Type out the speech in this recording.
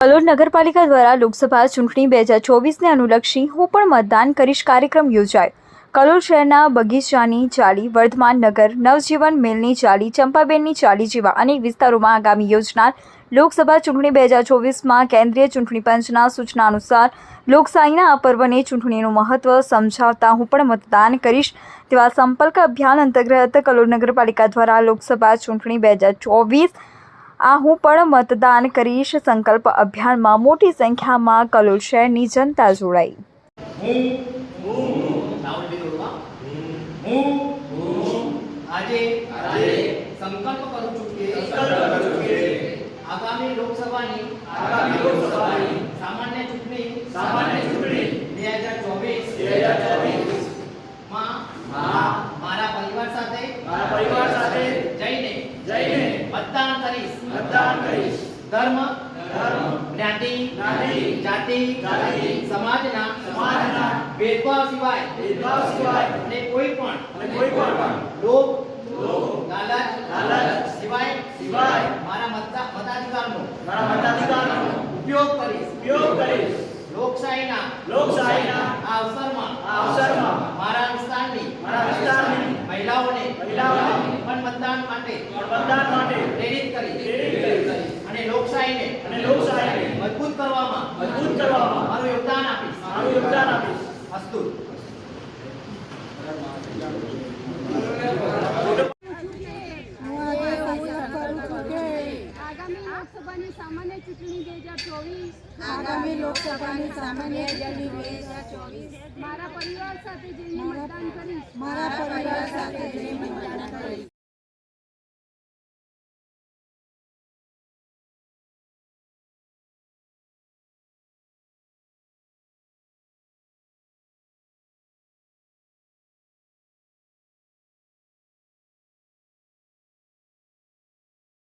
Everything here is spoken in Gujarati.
કલોલ નગરપાલિકા દ્વારા લોકસભા ચૂંટણી બે હજાર ચોવીસને અનુલક્ષી હું પણ મતદાન કરીશ કાર્યક્રમ યોજાયો કલોલ શહેરના બગીચાની ચાલી વર્ધમાન નગર નવજીવન મિલની ચાલી ચંપાબેનની ચાલી જેવા અનેક વિસ્તારોમાં આગામી યોજનાર લોકસભા ચૂંટણી બે હજાર ચોવીસમાં કેન્દ્રીય ચૂંટણી પંચના સૂચના અનુસાર લોકશાહીના આ પર્વને ચૂંટણીનું મહત્વ સમજાવતા હું પણ મતદાન કરીશ તેવા સંપર્ક અભિયાન અંતર્ગત કલોલ નગરપાલિકા દ્વારા લોકસભા ચૂંટણી બે હજાર ચોવીસ આ હું પણ મતદાન કરીશ. સંકલ્પ અભિયાનમાં મોટી સંખ્યામાં કલોલ શહેરની જનતા જોડાઈ. બી આગામી લોકસભાની સામાન્ય ચૂંટણી બે હજાર ચોવીસમાં મારા પરિવાર સાથે જઈને મતદાન કરીશ ધર્મ. જ્ઞાતિ જાતિ સમાજના ભેદભાવ સિવાય અને કોઈ પણ લોભ લાલચ સિવાય મારા મતા- મતાધિકારનો ઉપયોગ કરીશ. લોકશાહીના આ અવસરમાં મારા વિસ્તારની મહિલાઓને પણ મતદાન માટે પ્રેરિત કરી. અને લોકશાહીને મજબૂત કરવામાં મારું યોગદાન આપીશ. અસ્તુ. આગામી લોકસભાની સામાન્ય ચૂંટણી બે હજાર ચોવીસ. આગામી લોકસભાની સામાન્ય ચૂંટણી બે હજાર ચોવીસ. મારા મતદાન મારા પરિવાર સાથે જઈને મતદાન કરીશ.